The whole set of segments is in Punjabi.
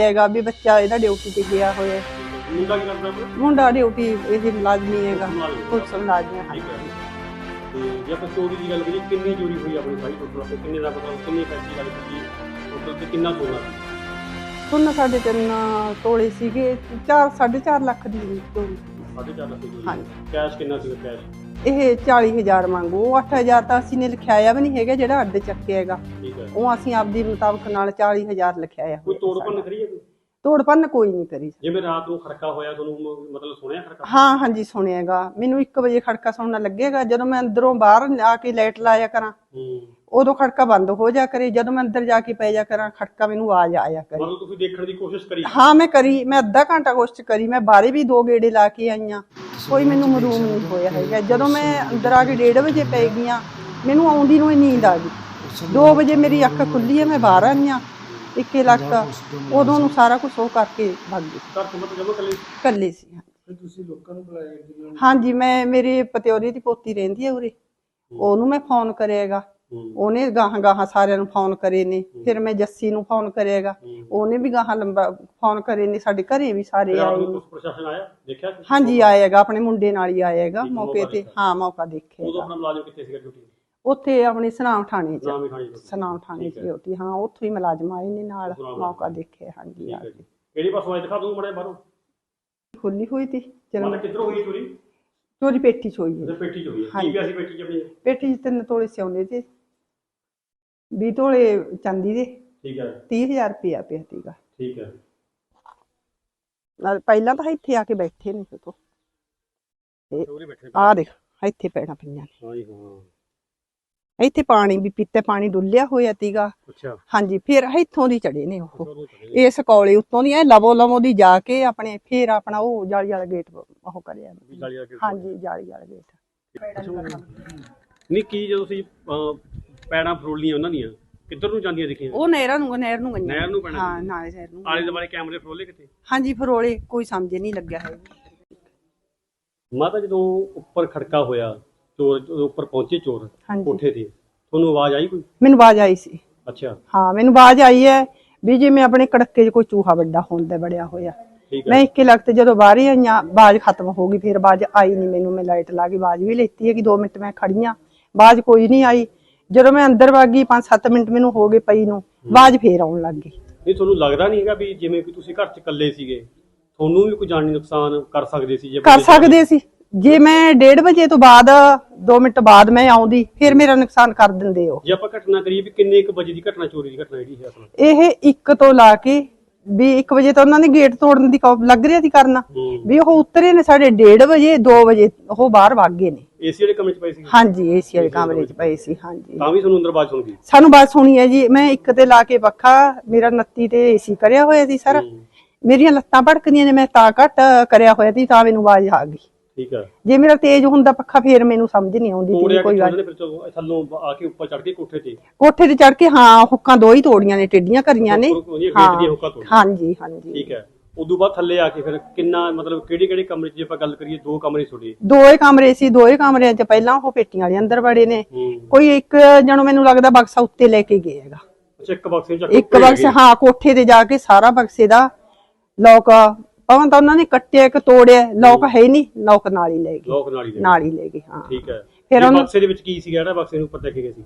ਹੈਗਾ ਵੀ ਬੱਚਾ ਇਹਦਾ ਡਿਊਟੀ ਤੇ ਗਿਆ ਹੋਇਆ। ਮੁੰਡਾ ਕੀ ਕਰਦਾ ਆਪਣਾ ਮੁੰਡਾ ਡਿਊਟੀ ਇਹ ਮੁਲਾਜ਼ਮੀ ਹੈਗਾ। ਪੁਲਿਸ ਮੁਲਾਜ਼ਮ ਹੈ ਤੇ ਜੇ ਆਪਾਂ ਚੋਰੀ ਦੀ ਗੱਲ ਕਰੀਏ ਕਿੰਨੀ ਚੋਰੀ ਹੋਈ ਆਪਣੀ ਸਾਰੀ ਟੋਟਲ ਆਪਾਂ ਕਿੰਨੇ ਦਾ ਪਤਾ ਕਿੰਨੇ ਪੈਸੇ ਗੱਲ ਕੀਤੀ ਟੋਟਲ ਤੇ ਕਿੰਨਾ ਸੋਨਾ ਸੀ ਸੁਣ ਸਾਡੇ ਤਿੰਨ ਤੋਲੇ ਸੀਗੇ 4 4.5 ਲੱਖ ਦੀ ਚੋਰੀ। ਸਾਢੇ ਚਾਰ ਲੱਖ ਦੀ ਹਾਂਜੀ। ਕੈਸ਼ ਕਿੰਨਾ ਸੀ ਕੈਸ਼ ਇਹ 40000 ਮੰਗੋ 8000 ਤਾਂ ਅਸੀਂ ਨੇ ਲਿਖਿਆ ਵੀ ਨਹੀਂ ਹੈਗਾ ਜਿਹੜਾ ਅੱਡ ਚੱਕਿਆ ਹੈਗਾ। ਠੀਕ ਹੈ। ਉਹ ਅਸੀਂ ਆਪਦੀ ਮੁਤਾਬਕ ਨਾਲ 40000 ਲਿਖਿਆ ਆ। ਕੋਈ ਤੋੜ ਭੰਨ ਕਰੀਏ ਕੋਈ? ਤੋੜ ਭੰਨ ਕੋਈ ਨਹੀਂ ਕਰੀ। ਜਿਵੇਂ ਰਾਤ ਨੂੰ ਖੜਕਾ ਹੋਇਆ ਤੁਹਾਨੂੰ ਮ- ਮਤਲਬ ਸੁਣਿਆ ਖੜਕਾ? ਹਾਂ ਹਾਂਜੀ ਸੁਣਿਆਗਾ ਮੈਨੂੰ 1 ਵਜੇ ਖੜਕਾ ਸੁਣਨ ਲੱਗੇਗਾ ਜਦੋਂ ਮੈਂ ਅੰਦਰੋਂ ਬਾਹਰ ਆ ਕੇ ਲਾਈਟ ਲਾਇਆ ਕਰਾਂ ਹੂੰ। ਉਦੋਂ ਖੜਕਾ ਬੰਦ ਹੋ ਜਾ ਕਰੇ। ਜਦੋਂ ਮੈਂ ਅੰਦਰ ਜਾ ਕੇ ਪੈ ਜਾ ਕਰਾਂ ਖੜਕਾ ਮੈਨੂੰ ਆਵਾਜ਼ ਆਇਆ ਕਰੇ। ਮਤਲਬ ਤੁਸੀਂ ਦੇਖਣ ਦੀ ਕੋਸ਼ਿਸ਼ ਕਰੀ? ਹਾਂ ਮੈਂ ਕਰੀ ਮੈਂ ਅੱਧਾ ਘੰਟਾ ਕੋਸ਼ਿਸ਼ ਕਰੀ। ਮੈਂ ਬਾਹਰੇ ਵੀ ਦੋ ਗੇੜੇ ਲਾ ਕੇ ਆਈਆਂ ਕੋਈ ਮੈਨੂੰ ਮਰੂਮ ਨਹੀਂ ਹੋਇਆ ਹੈਗਾ। ਜਦੋਂ ਮੈਂ ਅੰਦਰ ਆ ਕੇ 1:30 ਵਜੇ ਪੈ ਗਈਆਂ ਮੈਨੂੰ ਆਉਂਦੀ ਨੂੰ ਹੀ ਨੀਂਦ ਆ ਗਈ। 2 ਵਜੇ ਮੇਰੀ ਅੱਖ ਖੁੱਲੀ ਹੈ ਮੈਂ ਬਾਹਰ ਆਈਆਂ ਇੱਕੇ ਲੱਖ ਉਦੋਂ ਨੂੰ ਸਾਰਾ ਕੁਝ ਉਹ ਕਰਕੇ ਭੱਗ ਗਈ ਘਰ ਤੋਂ ਮਤਲਬ ਜਦੋਂ ਕੱਲੇ ਇਕੱਲੇ ਸੀ ਹਾਂ। ਤੁਸੀਂ ਲੋਕਾਂ ਨੂੰ ਬੁਲਾਇਆ ਹਾਂਜੀ ਮੈਂ ਮੇਰੇ ਪਤਿਓਰੀ ਦੀ ਪੋਤੀ ਰਹਿੰਦੀ ਹੈ ਉਰੇ। ਉਹਨੂੰ ਮੈਂ ਫੋਨ ਕਰਿਆਗਾ ਉਹਨੇ ਗਾਹਾਂ ਗਾਹਾਂ ਸਾਰਿਆਂ ਨੂੰ ਫੋਨ ਕਰੇ ਨੇ ਫਿਰ ਮੈਂ ਜੱਸੀ ਨੂੰ ਫੋਨ ਕਰਿਆਗਾ ਹੂੰ। ਉਹਨੇ ਵੀ ਗਾਹਾਂ ਲੰਬਾ ਫੋਨ ਕਰੇ ਨੇ ਸਾਡੇ ਘਰੇ ਵੀ ਸਾਰੇ ਆਏ ਨੂੰ ਪ੍ਰਸ਼ਾਸਨ ਆਇਆ? ਦੇਖਿਆ? ਹਾਂਜੀ ਆਏਗਾ ਆਪਣੇ ਮੁੰਡੇ ਨਾਲ ਹੀ ਆਏਗਾ ਮੌਕੇ ਤੇ। ਹਾਂ ਮੌਕਾ ਉਦੋਂ ਦੇਖੇਗਾ ਆਪਣਾ ਮੁਲਾਜ਼ਮ ਕਿੱਥੇ ਸੀਗਾ ਡਿਊਟੀ ਉੱਥੇ ਆਪਣੀ ਸਨਾਮ ਥਾਣੇ 'ਚ ਸਨਾਮ ਥਾਣੇ 'ਚ। ਡਿਊਟੀ ਹਾਂ ਉੱਥੋਂ ਹੀ ਮੁਲਾਜ਼ਮ ਆਏ ਨੇ ਨਾਲ ਮੌਕਾ ਦੇਖਿਆ ਹਾਂਜੀ ਆ ਕਿਹੜੀ ਪਾਸੋਂ ਆਏ ਦਿਖਾ ਦੂੰ ਮੜੇ ਬਾਹਰੋਂ? ਖੁੱਲੀ ਹੋਈ ਤੀ ਮਤਲਬ ਕਿੱਧਰੋਂ ਹੋਈ ਚੋਰੀ? ਚੋਰੀ ਪੇਟੀ 'ਚ ਹੋਈ ਹੈ। ਪੇਟੀ ਚ ਹੋਈ ਹੈ। ਕੀ। ਪਿਆ ਸੀ ਪੇਟੀ ਚ ਆਪਣੀ? ਪੇਟੀ 'ਚ ਤਿੰਨ ਤੋਲੇ ਸਿਉਂਦੇ ਤੇ। 20 ਤੋਲੇ ਚਾਂਦੀ ਦੇ। ਠੀਕ ਹੈ। 30000 ਰੁਪਇਆ ਪਿਆ ਤੀਗਾ ਠੀਕ ਹੈ। ਨਾਲ ਪਹਿਲਾਂ ਤਾਂ ਇੱਥੇ ਆ ਕੇ ਬੈਠੇ ਨੇ ਚੋਰੀ ਬੈਠੇ ਆ ਦੇਖ ਇੱਥੇ ਪੈਣਾ ਪਈਆਂ ਨੇ। ਹਾਂ ਜੀ ਹਾਂ। ਇੱਥੇ ਪਾਣੀ ਵੀ ਪੀਤੇ ਪਾਣੀ ਡੁੱਲਿਆ ਹੋਇਆ ਤੀਗਾ। ਅੱਛਾ। ਹਾਂਜੀ ਫਿਰ ਇੱਥੋਂ ਦੀ ਚੜੇ ਨੇ ਉਹ। ਇਸ ਕੋਲੇ ਉੱਤੋਂ ਦੀ ਐ ਲਵੋ ਲਵੋ ਦੀ ਜਾ ਕੇ ਆਪਣੇ ਫਿਰ ਆਪਣਾ ਉਹ ਜਾਲੀ ਵਾਲਾ ਗੇਟ ਉਹ ਕਰਿਆ। ਹਾਂਜੀ ਜਾਲੀ ਵਾਲਾ ਗੇਟ ਨਹੀਂ ਕੀ ਜਦੋਂ ਤੁਸੀਂ ਪੈੜਾਂ ਫਰੋਲੀਆਂ ਉਹਨਾਂ ਦੀਆਂ। ਕਿੱਧਰ ਨੂੰ ਜਾਂਦੀਆਂ ਦਿਖੀਆਂ? ਉਹ ਨਹਿਰਾਂ ਨੂੰ ਨਹਿਰ ਨੂੰ ਗਈਆਂ। ਨਹਿਰ ਨੂੰ ਪੈਣਾ। ਹਾਂ ਨਾਲੇ ਨਹਿਰ ਨੂੰ। ਆਲੇ ਦੁਆਲੇ ਕੈਮਰੇ ਫਰੋਲੇ ਕਿਤੇ? ਹਾਂਜੀ ਫਰੋਲੇ ਕੋਈ ਸਮਝ ਨਹੀਂ ਲੱਗਿਆ ਹੈ। ਮਾਤਾ ਜਦੋਂ ਉੱਪਰ ਖੜਕਾ ਹੋਇਆ ਚੋਰ ਜਦੋਂ ਉੱਪਰ ਪਹੁੰਚੇ ਚੋਰ ਹਾਂਜੀ। ਕੋਠੇ ਤੇ ਤੁਹਾਨੂੰ ਆਵਾਜ਼ ਆਈ ਕੋਈ? ਮੈਨੂੰ ਆਵਾਜ਼ ਆਈ ਸੀ। ਅੱਛਾ। ਹਾਂ ਮੈਨੂੰ ਆਵਾਜ਼ ਆਈ ਹੈ ਵੀ ਜਿਵੇਂ ਆਪਣੇ ਕੜਕੇ 'ਚ ਕੋਈ ਚੂਹਾ ਵੱਡਾ ਹੁੰਦਾ ਬੜਿਆ ਹੋਇਆ। ਠੀਕ ਹੈ। ਮੈਂ ਇੱਕੇ ਲਗਤ ਜਦੋਂ ਬਾਹਰ ਹੀ ਆਈਆਂ ਆਵਾਜ਼ ਖਤਮ ਹੋ ਗਈ ਫਿਰ ਆਵਾਜ਼ ਆਈ ਨਹੀਂ ਮੈਨੂੰ ਮੈਂ ਲਾਈਟ ਲਾ ਕੇ ਆਵਾਜ਼ ਵੀ ਲੈਤੀ ਹੈ ਕਿ 2 ਮਿੰਟ ਮੈਂ ਖੜੀਆਂ ਆਵਾਜ਼ ਕੋਈ ਨਹੀਂ ਆਈ। ਜਦੋਂ ਮੈਂ ਅੰਦਰ ਵਗ ਗਈ 5-7 ਮਿੰਟ ਮੈਨੂੰ ਹੋ ਗਏ ਪਈ ਨੂੰ ਆਵਾਜ਼ ਫੇਰ ਆਉਣ ਲੱਗ ਗਈ। ਨਹੀਂ ਤੁਹਾਨੂੰ ਲੱਗਦਾ ਨਹੀਂ ਹੈਗਾ ਵੀ ਜਿਵੇਂ ਕਿ ਤੁਸੀਂ ਘਰ ਚ ਇਕੱਲੇ ਸੀਗੇ ਤੁਹਾਨੂੰ ਵੀ ਕੋਈ ਜਾਨੀ ਨੁਕਸਾਨ ਕਰ ਸਕਦੇ ਸੀ ਜੇ ਕਰ ਸਕਦੇ ਸੀ। ਜੇ ਮੈਂ 1:30 ਵਜੇ ਤੋਂ ਬਾਅਦ 2 ਮਿੰਟ ਬਾਅਦ ਮੈਂ ਆਉਂਦੀ ਫਿਰ ਮੇਰਾ ਨੁਕਸਾਨ ਕਰ ਦਿੰਦੇ ਹੋ ਜੇ ਆਪਾਂ ਘਟਨਾ ਕਰੀਏ ਵੀ ਕਿੰਨੇ ਕੁ ਵਜੇ ਦੀ ਘਟਨਾ ਚੋਰੀ ਦੀ ਘਟਨਾ ਜਿਹੜੀ ਹੈ ਆਪਣਾ ਇਹ 1 ਤੋਂ ਲਾ ਕੇ ਵੀ 1 ਵਜੇ ਤਾਂ ਉਹਨਾਂ ਨੇ ਗੇਟ ਤੋੜਨ ਦੀ ਲੱਗ ਰਿਹਾ ਸੀ ਕਰਨਾ। ਵੀ ਉਹ ਉਤਰੇ ਨੇ ਸਾਡੇ 1:30 ਵਜੇ 2 ਵਜੇ ਉਹ ਬਾਹਰ ਵਗ ਗਏ ਨੇ। ਏਸੀ ਵਾਲੇ ਕਮਰੇ ਚ ਪਏ ਸੀ? ਹਾਂਜੀ ਏਸੀ ਵਾਲੇ ਕਮਰੇ 'ਚ ਪਏ ਸੀ। ਹਾਂਜੀ। ਤਾਂ ਵੀ ਤੁਹਾਨੂੰ ਅੰਦਰ ਆਵਾਜ਼ ਸੁਣ ਗਈ ਸਾਨੂੰ ਬਾਤ ਸੁਣੀ ਹੈ ਜੀ। ਮੈਂ ਇੱਕ ਤੇ ਲਾ ਕੇ ਪੱਖਾ ਮੇਰਾ 29 ਤੇ ਏਸੀ ਕਰਿਆ ਹੋਇਆ ਸੀ ਸਰ। ਹੂੰ, ਮੇਰੀਆਂ ਲੱਤਾਂ ਭੜਕਦੀਆਂ ਨੇ ਮੈਂ ਤਾਂ ਘੱਟ ਕਰਿਆ ਹੋਇਆ ਸੀ ਤਾਂ ਮੈਨੂੰ ਆਵਾਜ਼ ਆ ਗਈ। ਠੀਕ ਹੈ ਜੇ ਮੇਰਾ ਤੇਜ਼ ਹੁੰਦਾ ਪੱਖਾ ਫੇਰ ਮੈਨੂੰ ਸਮਝ ਨਹੀਂ ਆਉਂਦੀ ਸੀ ਕੋਈ ਗੱਲ ਥੱਲੋਂ ਆ ਕੇ ਉੱਪਰ ਚੜ ਕੇ ਕੋਠੇ ਤੇ। ਕੋਠੇ ਤੇ ਚੜ ਕੇ ਹਾਂ ਹੁੱਕਾਂ ਦੋ ਹੀ ਤੋੜੀਆਂ ਨੇ ਟੇਡੀਆਂ ਕਰੀਆਂ ਨੇ। ਤੋੜੀਆਂ ਹਾਂਜੀ ਹਾਂਜੀ। ਠੀਕ ਹੈ। ਉਦੋਂ ਬਾਅਦ ਥੱਲੇ ਆ ਕੇ ਫਿਰ ਕਿੰਨਾ ਮਤਲਬ ਕਿਹੜੇ ਕਿਹੜੇ ਕਮਰੇ 'ਚ ਜੇ ਆਪਾਂ ਗੱਲ ਕਰੀਏ ਦੋ ਕਮਰੇ ਛੋੜੇ ਦੋਏ ਕਮਰੇ ਸੀ ਦੋਏ ਕਮਰਿਆਂ 'ਚ ਪਹਿਲਾਂ ਉਹ ਪੇਟੀਆਂ ਵਾਲੇ ਅੰਦਰ ਵੜੇ ਨੇ। ਹੂੰ। ਕੋਈ ਇੱਕ ਜਣੋ ਮੈਨੂੰ ਲੱਗਦਾ ਬਕਸਾ ਉੱਤੇ ਲੈ ਕੇ ਗਿਆ ਹੈਗਾ। ਅੱਛਾ ਇੱਕ ਬਕਸੇ ਚੱਕ ਇੱਕ ਬਕਸ ਹਾਂ ਕੋਠੇ ਤੇ ਜਾ ਕੇ ਸਾਰਾ ਬਕਸੇ ਦਾ ਲੋਕ ਭਾਵੇਂ ਤਾਂ ਉਹਨਾਂ ਨੇ ਕੱਟਿਆ ਇੱਕ ਤੋੜਿਆ ਲੋਕ ਹੈ। ਹੀ ਨਹੀਂ ਲੋਕ ਨਾਲ ਹੀ ਲੈ ਗਏ। ਲੋਕ ਨਾਲੀ ਦੇ ਨਾਲ ਹੀ ਲੈ ਗਏ ਹਾਂ। ਠੀਕ ਹੈ। ਫਿਰ ਉਹਨੂੰ- ਬਕਸੇ ਦੇ ਵਿੱਚ ਕੀ ਸੀਗਾ ਜਿਹੜਾ ਬਕਸੇ ਨੂੰ ਉੱਪਰ ਲੈ ਕੇ ਗਏ ਸੀ?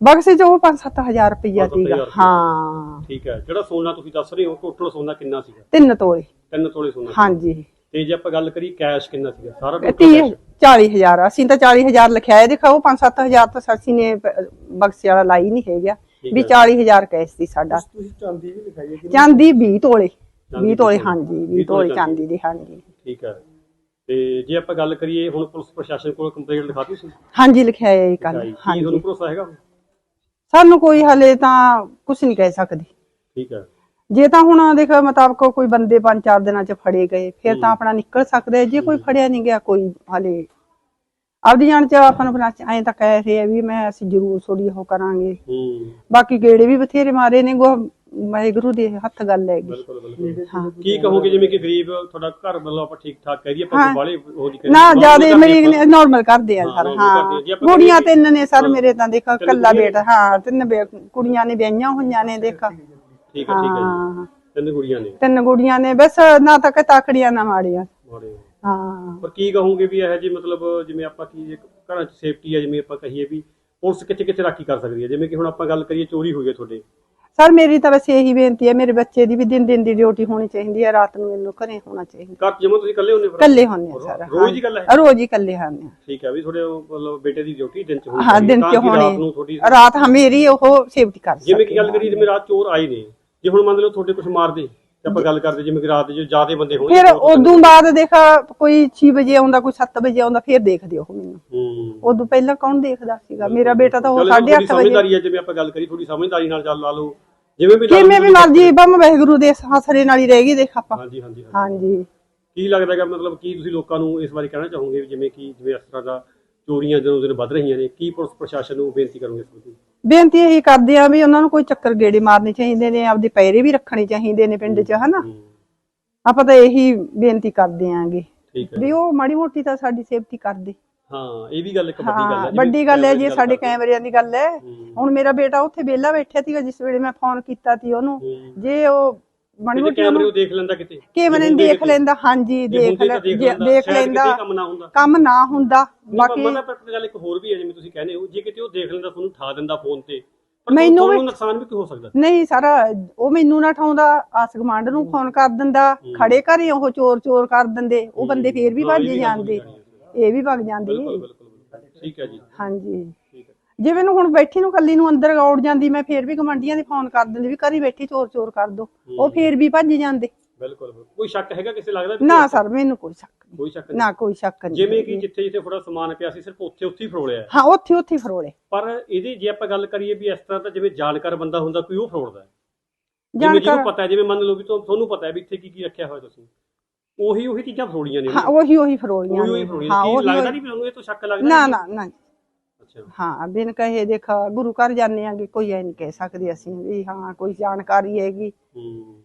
ਬਕਸੇ 'ਚ ਉਹ 5-7000 ਰੁਪਈਆ ਸੀਗਾ ਹਜ਼ਾਰ ਰੁਪਈਆ। ਹਾਂ। ਠੀਕ ਹੈ ਜਿਹੜਾ ਸੋਨਾ ਤੁਸੀਂ ਦੱਸ ਰਹੇ ਹੋ? ਟੋਟਲ ਸੋਨਾ ਕਿੰਨਾ ਸੀਗਾ? ਤਿੰਨ ਤੋਲੇ। ਤਿੰਨ ਤੋਲੇ ਸੋਨਾ ਸੀ। ਹਾਂਜੀ। ਤੇ ਜੇ ਆਪਾਂ ਗੱਲ ਕਰੀਏ ਕੈਸ਼ ਕਿੰਨਾ ਸੀਗਾ? ਸਾਰਾ ਇਹ total ਤੀਹ cash? 40000 ਅਸੀਂ ਤਾਂ 40000 ਲਿਖਿਆ ਹੈ ਦੇਖੋ ਉਹ 5-7000 ਤਾਂ ਸਾਸੀ ਨੇ ਪ- ਬਕਸੇ ਵਾਲਾ ਲਾਈ ਨਹੀਂ ਹੈਗਾ। ਵੀ ਹੈ। 40000 ਕੈਸ਼ ਸੀ ਸਾਡਾ। ਤੁਸੀਂ ਚਾਂਦੀ ਵੀ ਲਿਖਾਈ ਹੈ ਚਾਂਦੀ 20 ਤੋਲੇ। ਚਾਂਦੀ 20 ਤੋਲੇ ਹਾਂਜੀ 20 ਵੀਹ ਤੋਲੇ ਚਾਂਦੀ। ਦੀ ਹਾਂਜੀ। ਠੀਕ ਹੈ। ਤੇ ਜੇ ਆਪਾਂ ਗੱਲ ਕਰੀਏ ਹੁਣ ਪੁਲਿਸ ਪ੍ਰਸ਼ਾਸਨ ਕੋਲ ਕੰਪਲੇਂਟ ਲਿਖਾਤੀ ਸੀ? ਹਾਂਜੀ ਲਿਖਿਆ ਹੈ ਇਹ ਕੱਲ ਕੀ ਹਾਂਜੀ। ਤੁਹਾਨੂੰ ਭਰੋਸਾ ਹੈਗਾ? ਸਾਨੂੰ ਕੋਈ ਹਲੇ ਤਾਂ ਕੁਝ ਨਹੀਂ ਕਹਿ ਸਕਦੀ। ਠੀਕ ਹੈ। ਜੇ ਤਾਂ ਹੁਣ ਦੇਖ ਮੁਤਾਬਕ ਕੋਈ ਬੰਦੇ ਪੰਜ ਚਾਰ ਦਿਨਾਂ ਚ ਫੜੇ ਗਏ ਫਿਰ ਤਾਂ ਆਪਣਾ ਨਿਕਲ ਸਕਦੇ। ਜੇ ਕੋਈ ਫੜਿਆ ਨਹੀਂ ਗਿਆ ਕੋਈ ਹਲੇ ਆਪਦੀ ਜਾਣ ਚ ਆਪਾਂ ਨੂੰ ਬਣਾ ਐਂ ਤਾਂ ਕਹਿ ਰਹੇ ਆ ਵੀ ਮੈਂ ਅਸੀਂ ਜ਼ਰੂਰ ਥੋੜੀ ਉਹ ਕਰਾਂਗੇ। ਹੂੰ। ਬਾਕੀ ਗੇੜੇ ਵੀ ਬਥੇਰੇ ਮਾਰੇ ਨੇ ਗੋ ਵਾਹਿਗੁਰੂ ਦੇ ਹੱਥ ਗੱਲ ਹੈਗੀ। ਬਿਲਕੁਲ ਬਿਲਕੁਲ। ਹਾਂ। ਕੀ ਕਹੋਗੇ ਜਿਵੇਂ ਕਿ ਗਰੀਬ ਤੁਹਾਡਾ ਘਰ ਮਤਲਬ ਆਪਾਂ ਠੀਕ ਠਾਕ ਕਹਿ ਦਈਏ ਹਾਂ। ਆਪਾਂ ਬਾਲੇ ਉਹ ਨਹੀਂ ਨਾ ਜਿਆਦੇ ਮਰੀਕ ਨੇ ਨਾਰਮਲ ਕਰਦੇ ਆ ਹਾਂ, ਸਰ normal ਹਾਂ। ਕਰਦੇ ਆ। ਜੇ ਆਪਾਂ ਕੁੜੀਆਂ ਕਹੀਏ- ਤਿੰਨ ਨੇ ਸਰ ਮੇਰੇ ਤਾਂ ਦੇਖ ਕੱਲਾ ਕੁੜੀਆਂ ਬੇਟਾ ਹਾਂ ਤਿੰਨ ਬੇ- ਕੁੜੀਆਂ ਨੇ ਵਿਆਹੀਆਂ ਹੋਈਆਂ ਨੇ ਦੇਖ। ਠੀਕ ਹੈ ਠੀਕ ਹੈ ਜੀ। ਹਾਂ। ਤਿੰਨ ਕੁੜੀਆਂ ਨੇ। ਤਿੰਨ ਗੁੜੀਆਂ ਨੇ ਬਸ ਨਾ ਤਾਂ ਕਿ ਤਾਕੜੀਆਂ ਨਾ ਮਾੜੀਆਂ। ਮਾੜੇ ਹਾਂ। ਪਰ ਕੀ ਕਹੋਗੇ ਵੀ ਇਹ ਜੀ ਮਤਲਬ ਜਿਵੇਂ ਆਪਾਂ ਕੀ ਜੇ ਘਰਾਂ 'ਚ ਸੇਫਟੀ ਹੈ ਜਿਵੇਂ ਆਪਾਂ ਕਹੀਏ ਵੀ ਪੁਲਿਸ ਕਿੱਥੇ ਕਿੱਥੇ ਰਾਖੀ ਕਰ ਸਕਦੀ ਹੈ? ਜਿਵੇਂ ਕਿ ਹੁਣ ਆਪਾਂ ਗੱਲ ਕਰੀਏ ਚੋਰੀ ਹੋਈ ਹੈ ਤੁਹਾਡੇ। ਸਰ ਮੇਰੀ ਤਾਂ ਬਸ ਇਹੀ ਬੇਨਤੀ ਹੈ ਮੇਰੇ ਬੱਚੇ ਦੀ ਵੀ ਦਿਨ ਦਿਨ ਦੀ ਡਿਊਟੀ ਹੋਣੀ ਚਾਹੀਦੀ ਹੈ ਰਾਤ ਨੂੰ ਮੈਨੂੰ ਘਰੇ ਹੋਣਾ ਚਾਹੀਦਾ। ਘਰ ਜਿਵੇਂ ਤੁਸੀਂ ਇਕੱਲੇ ਹੁੰਦੇ ਫਿਰ? ਇਕੱਲੇ ਹੁੰਨੇ ਆ ਸਰ ਰੋਜ਼ ਦੀ ਗੱਲ ਹੈ? ਰੋਜ਼ ਹੀ ਇਕੱਲੇ ਆ ਠੀਕ ਹੈ ਵੀ ਤੁਹਾਡੇ ਮਤਲਬ ਬੇਟੇ ਦੀ ਡਿਊਟੀ ਦਿਨ 'ਚ ਹੋਣੀ ਹਾਂ ਦਿਨ ਚ ਕਿ ਰਾਤ ਨੂੰ ਹੋਣੀ ਰਾਤ ਹਾਂ ਮੇਰੀ ਉਹ ਸੇਫਟੀ ਕਰ ਜਿਵੇਂ ਕਿ ਗੱਲ ਕਰੀਏ ਜਿਵੇਂ ਰਾਤ ਚੋਰ ਆਏ ਨੇ ਜੇ ਹੁਣ ਮੰਨ ਲਓ ਤੁਹਾਡੇ ਕੁਝ ਮਾਰਦੇ ਤੇ ਆਪਾਂ ਗੱਲ ਕਰਦੇ ਜਿਵੇਂ ਕਿ ਰਾਤ ਜੇ ਜ਼ਿਆਦੇ ਬੰਦੇ ਹੋਣ ਫਿਰ ਉਦੋਂ ਬਾਅਦ ਦੇਖ ਕੋਈ 6 ਵਜੇ ਆਉਂਦਾ ਕੋਈ 7 ਵਜੇ ਆਉਂਦਾ ਫਿਰ ਦੇਖਦੇ ਉਹ ਮੈਨੂੰ। ਹੂੰ। ਉਦੋਂ ਪਹਿਲਾਂ ਕੌਣ ਦੇਖਦਾ ਸੀਗਾ? ਮੇਰਾ ਬੇਟਾ ਤਾਂ ਉਹ ਚਲੋ 8:30 ਤੁਹਾਡੀ ਵਜੇ। ਸਮਝਦਾਰੀ ਹੈ ਜਿਵੇਂ ਆਪਾਂ ਗੱਲ ਕਰੀ ਥੋੜੀ ਸਮਝਦਾਰੀ ਨਾਲ ਚੱਲ ਲਾ ਲਓ। ਜਿਵੇਂ ਵੀ ਲਾ ਲਓ ਕਿਵੇਂ ਵੀ ਮਰਜ਼ੀ ਬੰਮ ਵਾਹਿਗੁਰੂ ਦੇ ਹਾਸਰੇ ਨਾਲ ਹੀ ਰਹੇਗੀ ਦੇਖ ਆਪਾਂ। ਹਾਂਜੀ ਹਾਂਜੀ ਹਾਂਜੀ। ਹਾਂਜੀ। ਕੀ ਲੱਗਦਾ ਹੈਗਾ ਮਤਲਬ ਕੀ ਤੁਸੀਂ ਲੋਕਾਂ ਨੂੰ ਇਸ ਬਾਰੇ ਕਹਿਣਾ ਚਾਹੋਗੇ ਵੀ ਜਿਵੇਂ ਕਿ ਜਿਵੇਂ ਇਸ ਤਰ੍ਹਾਂ ਦਾ ਚੋਰੀਆਂ ਦਿਨੋਂ ਦਿਨ ਵੱਧ ਰਹੀਆਂ ਨੇ ਕੀ ਪੁਲਿਸ ਪ੍ਰਸ਼ਾਸਨ ਨੂੰ ਬੇਨਤੀ ਕਰੋਗੇ ਇਸ ਬਾਰੇ? ਬੇਨਤੀ ਇਹੀ ਕਰਦੇ ਆ ਵੀ ਉਹਨਾਂ ਨੂੰ ਕੋਈ ਚੱਕਰ ਗੇੜੇ ਮਾਰਨੇ ਚਾਹੀਦੇ ਨੇ ਆਪਦੇ ਪੈਰੇ ਵੀ ਰੱਖਣੇ ਚਾਹੀਦੇ ਨੇ ਪਿੰਡ 'ਚ ਹਨਾ? ਆਪਾਂ ਤਾਂ ਇਹੀ ਬੇਨਤੀ ਕਰਦੇ ਆਂਗੇ ਠੀਕ ਹੈ। ਵੀ ਉਹ ਮਾੜੀ ਮੋਟੀ ਤਾਂ ਸਾਡੀ ਸੇਫਟੀ ਕਰਦੇ। ਹਾਂ ਇਹ ਵੀ ਗੱਲ ਇੱਕ ਵੱਡੀ ਗੱਲ ਹੈ ਵੱਡੀ ਗੱਲ ਹੈ ਕੈਮਰੇ ਜੀ ਸਾਡੇ। ਕੈਮਰਿਆਂ ਦੀ ਗੱਲ ਹੈ। ਹੁਣ ਮੇਰਾ ਬੇਟਾ ਉੱਥੇ ਵਿਹਲਾ ਬੈਠਿਆ ਸੀਗਾ ਜਿਸ ਵੇਲੇ ਮੈਂ ਫੋਨ ਕੀਤਾ ਸੀ ਉਹਨੂੰ। ਜੇ ਉਹ ਮਾੜੀ ਕਿਤੇ ਮੋਟੀ ਕੈਮਰੇ ਉਹਨੂੰ ਉਹ ਦੇਖ ਲੈਂਦਾ ਕਿਤੇ? ਕੈਮਰੇ ਜੇ ਦੇਖ ਹੁੰਦੇ ਲੈਂਦਾ ਹਾਂਜੀ ਜੇ ਦੇਖ ਹੁੰਦੇ ਲੈ ਤਾਂ ਦੇਖ ਜੇ- ਲੈਂਦਾ, ਦੇਖ ਸ਼ਾਇਦ ਕਿਤੇ ਲੈਂਦਾ ਕੰਮ ਨਾ ਹੁੰਦਾ। ਕੰਮ ਨਾ ਹੁੰਦਾ ਬਾਕੀ ਬਾਕੀ ਮਤਲਬ ਪਰ ਗੱਲ ਇੱਕ ਹੋਰ ਵੀ ਹੈ ਜਿਵੇਂ ਤੁਸੀਂ ਕਹਿੰਦੇ ਹੋ ਜੇ ਕਿਤੇ ਉਹ ਦੇਖ ਲੈਂਦਾ ਤੁਹਾਨੂੰ ਠਾ ਦਿੰਦਾ ਫੋਨ ਤੇ ਪਰ ਮੈਨੂੰ ਤੁਹਾਨੂੰ ਵੀ- ਨੁਕਸਾਨ ਵੀ ਕੀ ਹੋ ਸਕਦਾ? ਨਹੀਂ ਸਾਰਾ ਉਹ ਮੈਨੂੰ ਨਾ ਠਾਉਂਦਾ ਆਸ ਗਮਾਂਡ ਨੂੰ ਫੋਨ ਕਰ ਦਿੰਦਾ ਖੜੇ ਘਰੇ ਉਹ ਚੋਰ ਚੋਰ ਕਰ ਦਿੰਦੇ ਉਹ ਬੰਦੇ ਫੇਰ ਵੀ ਭੱਜ ਜਾਂਦੇ ਇਹ ਵੀ ਭੱਜ ਜਾਂਦੇ। ਬਿਲਕੁਲ। ਠੀਕ ਹੈ ਜੀ। ਹਾਂਜੀ। ਜੇ ਮੈਨੂੰ ਹੁਣ ਬੈਠੀ ਨੂੰ ਕੱਲੀ ਨੂੰ ਅੰਦਰ ਗੌੜ ਜਾਂਦੀ ਮੈਂ ਫੇਰ ਵੀ ਗਵਾਂਢੀਆਂ ਦੇ ਫੋਨ ਕਰ ਦਿੰਦੀ ਵੀ ਘਰੇ ਬੈਠੀ ਚੋਰ ਚੋਰ ਕਰ ਦੋ। ਉਹ ਫੇਰ ਵੀ ਭੱਜ ਜਾਂਦੇ। ਬਿਲਕੁਲ। ਕੋਈ ਸ਼ੱਕ ਹੈਗਾ ਕਿਸੇ ਲੱਗਦਾ ਵੀ ਨਾ ਸਰ ਮੈਨੂੰ ਕੋਈ ਸ਼ੱਕ ਨਹੀਂ। ਕੋਈ ਸ਼ੱਕ ਨਹੀਂ। ਨਾ ਕੋਈ ਸ਼ੱਕ ਨਹੀਂ। ਜਿਵੇਂ ਕਿ ਜਿੱਥੇ ਜਿੱਥੇ ਥੋੜਾ ਸਮਾਨ ਪਿਆ ਸੀ ਸਿਰਫ ਉੱਥੇ ਉੱਥੇ ਹੀ ਫਰੋੜਿਆ ਹੈ। ਹਾਂ ਉੱਥੇ ਉੱਥੇ ਫਰੋਲੇ। ਪਰ ਇਹਦੀ ਜੇ ਆਪਾਂ ਗੱਲ ਕਰੀਏ ਵੀ ਇਸ ਤਰ੍ਹਾਂ ਤਾਂ ਜਿਵੇਂ ਜਾਣਕਾਰ ਬੰਦਾ ਹੁੰਦਾ ਕੋਈ ਉਹ ਫਰੋੜਦਾ ਹੈ। ਜਿਵੇਂ ਜਾਣਕਾਰ ਜਿਹਨੂੰ ਪਤਾ ਹੈ ਜਿਵੇਂ ਮੰਨ ਲਓ ਵੀ ਤੁਹਾ- ਤੁਹਾਨੂੰ ਪਤਾ ਹੈ ਵੀ ਇੱਥੇ ਕੀ ਕੀ ਰੱਖਿਆ ਹੋਇਆ ਤੁਸੀਂ। ਉਹੀ ਉਹੀ ਚੀਜ਼ਾਂ ਫਰੋੜੀਆਂ ਨੇ ਹਾਂ ਉਹੀ ਉਹੀ ਫਰੋਲੀਆਂ ਉਹੀ ਉਹੀ ਨੇ। ਫਰੋੜੀਆਂ ਹਾਂ ਕੀ ਉਹੀ ਲੱਗਦਾ ਨਹੀਂ ਵੀ ਤੁਹਾਨੂੰ ਇਹ ਤੋਂ ਸ਼ੱਕ ਲੱਗਦਾ ਨਾ? ਨਾ ਨਾ। ਅੱਛਾ। ਹਾਂ ਬਿਨ ਕਹੇ ਦੇਖ ਗੁਰੂ ਘਰ ਜਾਂਦੇ ਆਂਗੇ ਕੋਈ ਐ ਨਹੀਂ ਕਹਿ ਸਕਦੇ ਅਸੀਂ ਵੀ ਹਾਂ ਕੋਈ ਜਾਣਕਾਰੀ ਹੈਗੀ। ਹੂੰ।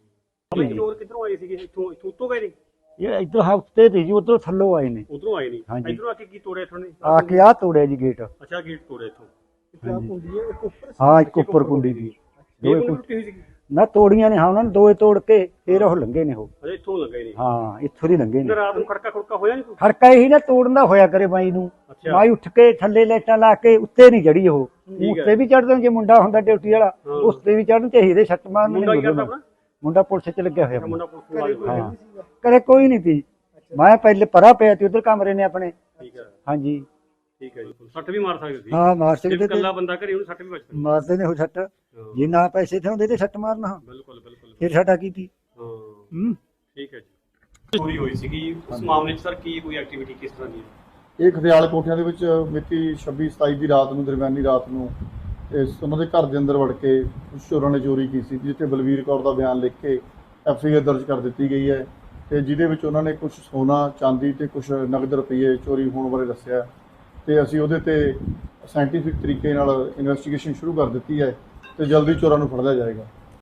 ਇਹ ਚੋਰ ਕਿੱਧਰੋਂ ਆਏ ਸੀਗੇ? ਇੱਥੋਂ ਇੱਥੋਂ ਉੱਤੋਂ ਗਏ ਨੇ? ਇਹ ਇਧਰ ਹਫ਼ਤੇ ਤੇ ਜੀ ਉਧਰੋਂ ਥੱਲੋਂ ਆਏ ਨੇ। ਉਧਰੋਂ ਆਏ ਨਹੀਂ ਹਾਂਜੀ। ਇਧਰੋਂ ਆ ਕੇ ਕੀ ਤੋੜਿਆ ਤੁਹਾਨੂੰ ਆ ਕੇ ਆ ਤੋੜਿਆ ਜੀ ਗੇਟ। ਅੱਛਾ ਗੇਟ ਤੋੜਿਆ ਇੱਥੋਂ। ਹਾਂ ਇੱਕ ਉੱਪਰ ਕੁੰਡੀ ਦੀ। ਇਹ ਦੋਏ ਕੋਈ ਕੁੰ- ਟੁੱਟੀ ਹੋਈ ਸੀਗੀ? ਨਾ ਤੋੜੀਆਂ ਨੇ ਹਾਂ ਉਹਨਾਂ ਨੇ ਦੋਏ ਤੋੜ ਕੇ ਫੇਰ ਉਹ ਲੰਗੇ ਨੇ ਉਹ। ਅਜੇ ਇੱਥੋਂ ਲੱਗੇ ਨਹੀਂ ਹਾਂ ਇੱਥੋਂ ਦੀ ਲੰਗੇ ਨੇ। ਰਾਤ ਨੂੰ ਖੜਕਾ ਖੜਕਾ ਹੋਇਆ ਨਹੀਂ ਕੋਈ? ਖੜਕਾ ਇਹੀ ਨਾ ਤੋੜਨ ਦਾ ਹੋਇਆ ਕਰੇ ਬਾਈ ਨੂੰ। ਬਾਈ ਉੱਠ ਕੇ ਥੱਲੇ ਲਾਈਟਾਂ ਲਾ ਕੇ ਉੱਤੇ ਨਹੀਂ ਚੜੀ ਉਹ। ਹੈ। ਉੱਤੇ ਵੀ ਚੜਦੇ ਜੇ ਮੁੰਡਾ ਹੁੰਦਾ ਡਿਊਟੀ ਵਾਲਾ ਹਾਂ। ਉਸ ਤੇ ਵੀ ਚੜਨ ਚਾਹੀਦੇ ਛੱਟ ਮਾਰਨ ਨਹੀਂ ਮੁੰਡਾ ਪੁਲਿਸ ਚ ਲੱਗਿਆ ਹੋਇਆ ਮੁੰਡਾ ਪੁਲਿਸ ਹਾਂ। ਕਰੇ ਕੋਈ ਨਹੀਂ ਤੀ ਮੈਂ ਪਹਿਲੇ ਪਰਾ ਪਿਆ ਤੇ ਉਧਰ ਕਮਰੇ ਨੇ ਆਪਣੇ। ਠੀਕ ਹੈ। ਹਾਂਜੀ। ਠੀਕ ਹੈ ਜੀ। ਸੱਟ ਵੀ ਮਾਰ ਸਕਦੇ ਸੀ। ਹਾਂ ਮਾਰ ਸਕਦੇ ਤੇ ਇਕੱਲਾ ਬੰਦਾ ਘਰੇ ਉਹਨੂੰ ਸੱਟ ਵੀ ਵੱਜ ਸਕਦੀ। ਮਾਰਦੇ ਨੇ ਉਹ ਛੱਟ ਹਾਂ। ਜੇ ਨਾ ਪੈਸੇ ਥੇ ਹੁੰਦੇ ਤੇ ਛੱਟ ਮਾਰਨਾ ਬਿਲਕੁਲ ਬਿਲਕੁਲ। ਫਿਰ ਸਾਡਾ ਕੀਤੀ ਹਾਂ। ਹੂੰ। ਠੀਕ ਹੈ ਜੀ। ਚੋਰੀ ਹੋਈ ਸੀਗੀ। ਉਸ ਮਾਮਲੇ 'ਚ ਸਰ ਕੀ ਕੋਈ ਐਕਟੀਵਿਟੀ ਕਿਸ ਤਰ੍ਹਾਂ ਦੀ ਹੈ? ਇਹ ਖਦਿਆਲ ਕੋਠਿਆਂ ਦੇ ਵਿੱਚ ਮਿਤੀ 26 27 ਦੀ ਰਾਤ ਨੂੰ ਦਰਮਿਆਨੀ ਰਾਤ ਨੂੰ ਇਸ ਉਹਨਾਂ ਦੇ ਘਰ ਦੇ ਅੰਦਰ ਵੜ ਕੇ ਕੁਝ ਚੋਰਾਂ ਨੇ ਚੋਰੀ ਕੀਤੀ ਸੀ ਜਿੱਥੇ ਬਲਵੀਰ ਕੌਰ ਦਾ ਬਿਆਨ ਲਿਖ ਕੇ ਐਫ ਆਈ ਆਰ ਦਰਜ ਕਰ ਦਿੱਤੀ ਗਈ ਹੈ ਤੇ ਜਿਹਦੇ ਵਿੱਚ ਉਹਨਾਂ ਨੇ ਕੁਝ ਸੋਨਾ ਚਾਂਦੀ ਤੇ ਕੁਝ ਨਗਦ ਰੁਪਏ ਚੋਰੀ ਹੋਣ ਬਾਰੇ ਦੱਸਿਆ। ਤੇ ਅਸੀਂ ਉਹਦੇ ਤੇ ਸਾਇੰਟੀਫਿਕ ਤਰੀਕੇ ਨਾਲ ਇਨਵੈਸਟੀਗੇਸ਼ਨ ਸ਼ੁਰੂ ਕਰ ਦਿੱਤੀ ਹੈ ਤੇ ਜਲਦੀ ਚੋਰਾਂ ਨੂੰ ਫੜ ਲਿਆ ਜਾਏਗਾ।